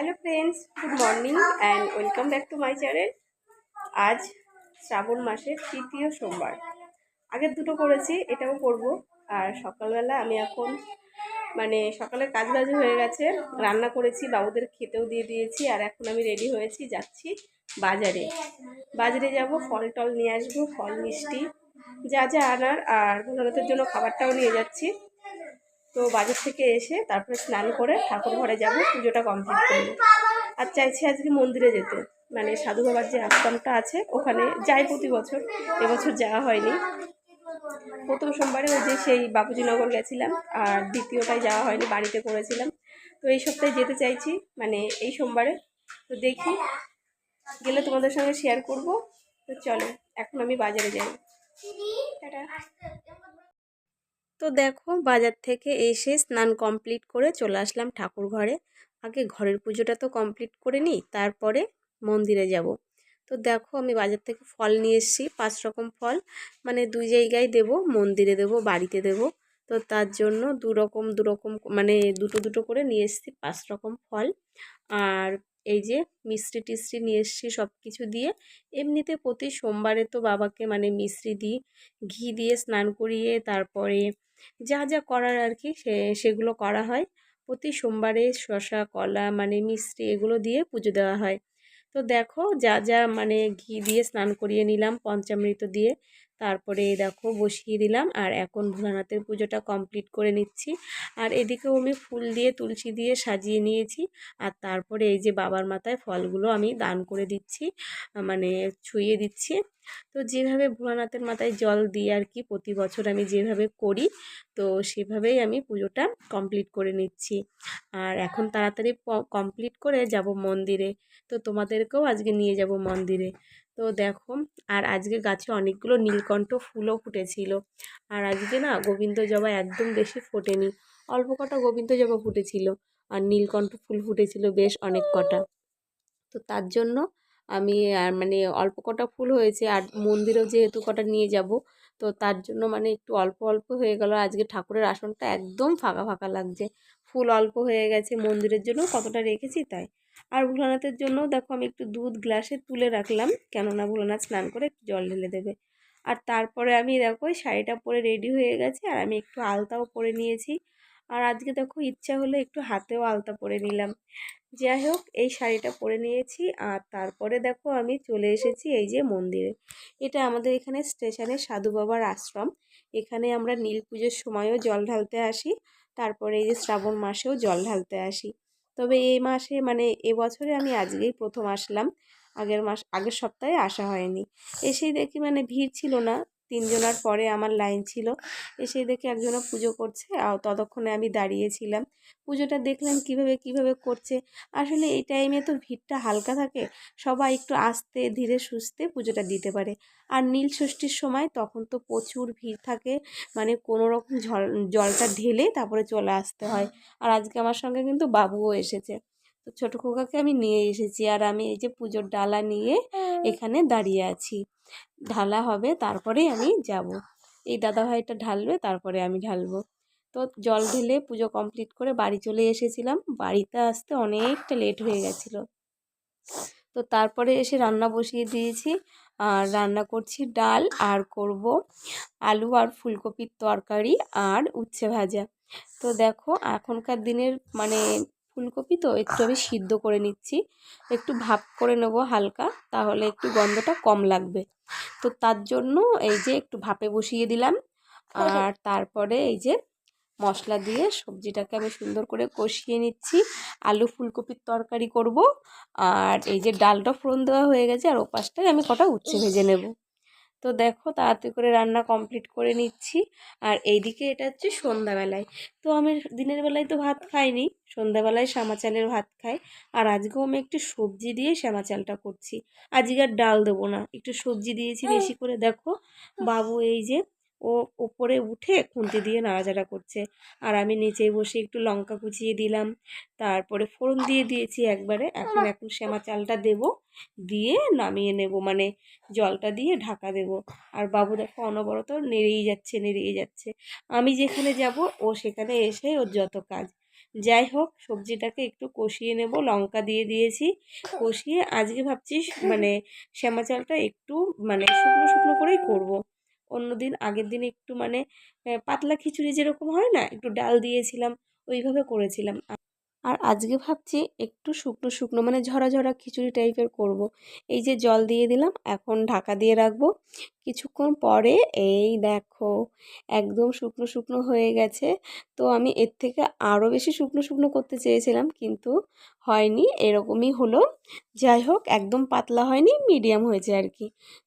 Hello friends good morning and welcome back to my channel আজ শ্রাবণ মাসের তৃতীয় সোমবার। আগের দুটো করেছি, এটাও করব। আর সকালবেলা আমি এখন মানে সকালে কাজ বাজ হয়ে গেছে। রান্না করেছি, বাবুদের খেতেও দিয়ে দিয়েছি, আর এখন আমি রেডি হয়েছি, যাচ্ছি বাজারে। বাজারে যাব, ফল টল নিয়ে আসব, ফল মিষ্টি, যা যা আনার, আর ভোলানাথের জন্য খাবারটাও নিয়ে যাচ্ছি। তো বাজার থেকে এসে তারপরে স্নান করে ঠাকুর ঘরে যাব, পুজোটা কমপ্লিট করব। আর চাইছি আজকে মন্দিরে যেতে। মানে সাধু বাবার যে আশ্রমটা আছে, ওখানে যাই প্রতি বছর। এবছর যাওয়া হয়নি। প্রথম সোমবারে ওই যে সেই বাপুজিনগর গেছিলাম, আর দ্বিতীয়টায় যাওয়া হয়নি, বাড়িতে করেছিলাম। তো এই সপ্তাহে যেতে চাইছি মানে এই সোমবারে। তো দেখি, গেলে তোমাদের সঙ্গে শেয়ার করব। তো চলো, এখন আমি বাজারে যাই। টাটা। তো দেখো বাজার থেকে এসে স্নান কমপ্লিট করে চলে আসলাম ঠাকুর ঘরে। আগে ঘরের পুজোটা তো কমপ্লিট করে নিই, তারপরে মন্দিরে যাব। তো দেখো আমি বাজার থেকে ফল নিয়ে এসেছি, পাঁচ রকম ফল। মানে দুই জায়গায় দেব, মন্দিরে দেব, বাড়িতে দেব। তো তার জন্য দু রকম দু রকম মানে দুটো দুটো করে নিয়ে এসেছি পাঁচ রকম ফল। এই যে মিষ্টি টিষ্টি নিয়ে এসেছি সব কিছু দিয়ে। এমনিতে প্রতি সোমবারে তো বাবাকে মানে মিষ্টি দিই, ঘি দিয়ে স্নান করিয়ে তারপরে যা যা করার আর কি সে, সেগুলো করা হয়। প্রতি সোমবারে শশা কলা মানে মিষ্টি এগুলো দিয়ে পুজো দেওয়া হয়। তো দেখো যা যা মানে ঘি দিয়ে স্নান করিয়ে নিলাম পঞ্চামৃত দিয়ে। তারপরে দেখো বসিয়ে দিলাম আর এখন ভোলানাথের পুজোটা কমপ্লিট করে নিচ্ছি। আর এদিকেও আমি ফুল দিয়ে, তুলসী দিয়ে সাজিয়ে নিয়েছি। আর তারপরে এই যে বাবার মাথায় ফলগুলো আমি দান করে দিচ্ছি মানে ছুঁয়ে দিচ্ছি। তো যেভাবে ভোলানাথের মাথায় জল দিই আর কি প্রতি বছর আমি যেভাবে করি, তো সেভাবেই আমি পুজোটা কমপ্লিট করে নিচ্ছি। আর এখন তাড়াতাড়ি কমপ্লিট করে যাব মন্দিরে। তো তোমাদেরকেও আজকে নিয়ে যাব মন্দিরে। তো দেখো, আর আজকে গাছে অনেকগুলো নীলকণ্ঠ ফুলও ফুটেছিল। আর আজকে না গোবিন্দ জবা একদম বেশি ফোটেনি। অল্প কটা গোবিন্দ জবা ফুটেছিল। আর নীলকণ্ঠ ফুল ফুটেছিল বেশ অনেক কটা। তো তার জন্য আমি আর মানে অল্প কটা ফুল হয়েছে। আর মন্দিরেও যেহেতু কটা নিয়ে যাব, তো তার জন্য মানে একটু অল্প অল্প হয়ে গেল। আজকে ঠাকুরের আসনটা একদম ফাঁকা ফাঁকা লাগছে। ফুল অল্প হয়ে গেছে মন্দিরের জন্য, কতটা রেখেছি তাই। আর ভোলানাথের জন্য দেখো আমি একটু দুধ গ্লাসে তুলে রাখলাম। কেননা ভোলানাথ স্নান করে একটু জল ঢেলে দেবে। আর তারপরে আমি দেখো শাড়িটা পরে রেডি হয়ে গেছে। আর আমি একটু আলতাও পরে নিয়েছি। আর আজকে দেখো ইচ্ছা হলো একটু হাতেও আলতা পরে নিলাম। যাই হোক, এই শাড়িটা পরে নিয়েছি আর তারপরে দেখো আমি চলে এসেছি এই যে মন্দিরে। এটা আমাদের এখানে স্টেশনে সাধু বাবার আশ্রম। এখানে আমরা নীল পুজোর সময়ও জল ঢালতে আসি, তারপরে এই যে শ্রাবণ মাসেও জল ঢালতে আসি। তবে এই মাসে মানে এবছরে আমি আজকেই প্রথম আসলাম। আগের মাস, আগের সপ্তাহে আসা হয়নি। এসেই দেখি মানে ভিড় ছিল না তিনজনার পরে আমার লাইন ছিল। এসে দেখে একজনা পুজো করছে আর ততক্ষণে আমি দাঁড়িয়েছিলাম। পুজোটা দেখলাম কীভাবে কীভাবে করছে। আসলে এই টাইমে তো ভিড়টা হালকা থাকে, সবাই একটু আস্তে ধীরে সুস্থে পুজোটা দিতে পারে। আর নীল ষষ্ঠীর সময় তখন তো প্রচুর ভিড় থাকে মানে কোনো রকম জল জলটা ঢেলে তারপরে চলে আসতে হয়। আর আজকে আমার সঙ্গে কিন্তু বাবুও এসেছে। তো ছোটো খোকাকে আমি নিয়ে এসেছি আর আমি এই যে পুজোর ডালা নিয়ে এখানে দাঁড়িয়ে আছি। ঢালা হবে তারপরেই আমি যাব। এই দাদাভাইটা ঢালবে তারপরে আমি ঢালবো। তো জল ঢেলে পুজো কমপ্লিট করে বাড়ি চলে এসেছিলাম। বাড়িতে আসতে অনেকটা লেট হয়ে গেছিল। তো তারপরে এসে রান্না বসিয়ে দিয়েছি। আর রান্না করছি ডাল আর করব আলু আর ফুলকপির তরকারি আর উচ্ছে ভাজা। তো দেখো এখনকার দিনের মানে ফুলকপি, তো একটু আমি সিদ্ধ করে নিচ্ছি। একটু ভাপ করে নেব হালকা, তাহলে একটু গন্ধটা কম লাগবে। তো তার জন্য এই যে একটু ভাপে বসিয়ে দিলাম, আর তারপরে এই যে মশলা দিয়ে সবজিটাকে আমি সুন্দর করে কষিয়ে নিচ্ছি। আলু ফুলকপির তরকারি করব, আর এই যে ডালটা ফোড়ন দেওয়া হয়ে গেছে, আর ওপাশটায় আমি কটা উচ্ছে ভেজে নেব। তো দেখো তাড়াতাড়ি করে রান্না কমপ্লিট করে নিচ্ছি। আর এইদিকে এটা হচ্ছে সন্ধ্যাবেলায়। তো আমি দিনের বেলায় তো ভাত খাইনি সন্ধ্যাবেলায় শ্যামা চালের ভাত খাই। আর আজকেও আমি একটু সবজি দিয়ে শ্যামা চালটা করছি। আজকে আর ডাল দেবো না একটু সবজি দিয়েছি বেশি করে। দেখো বাবু এই যে ও ওপরে উঠে খুন্তি দিয়ে নাড়াচাড়া করছে। আর আমি নিচেই বসে একটু লঙ্কা কুচিয়ে দিলাম। তারপরে ফোড়ন দিয়ে দিয়েছি একবারে। এখন এখন শ্যামা চালটা দেব দিয়ে নামিয়ে নেব। মানে জলটা দিয়ে ঢাকা দেব। আর বাবু দেখো অনবরত নেড়েই যাচ্ছে নেড়েই যাচ্ছে। আমি যেখানে যাব ও সেখানে এসে ওর যত কাজ। যাই হোক সবজিটাকে একটু কষিয়ে নেব। লঙ্কা দিয়ে দিয়েছি। কষিয়ে আজকে ভাবছি মানে শ্যামা চালটা একটু মানে শুকনো শুকনো করেই করব। অন্যদিন আগের দিন একটু মানে পাতলা খিচুড়ি যেরকম হয় না, একটু ডাল দিয়েছিলাম, ওইভাবে করেছিলাম। আর আজকে ভাবছি একটু শুকনো শুকনো মানে ঝরা ঝরা খিচুড়ি টাইপের করব। এই যে জল দিয়ে দিলাম, এখন ঢাকা দিয়ে রাখব। কিছুক্ষণ পরে এই দেখো একদম শুকনো শুকনো হয়ে গেছে। তো আমি এর থেকে আরও বেশি শুকনো শুকনো করতে চেয়েছিলাম, কিন্তু হয়নি। এরকমই হলো। যাই হোক, একদম পাতলা হয়নি মিডিয়াম হয়েছে আর কি।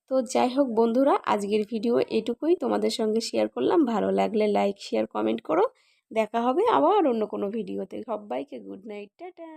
তো যাই হোক বন্ধুরা, আজকের ভিডিও এটুকুই। তোমাদের সঙ্গে শেয়ার করলাম। ভালো লাগলে লাইক শেয়ার কমেন্ট করো। দেখা হবে আবার অন্য কোনো ভিডিওতে। সবাইকে গুড নাইট টাটা।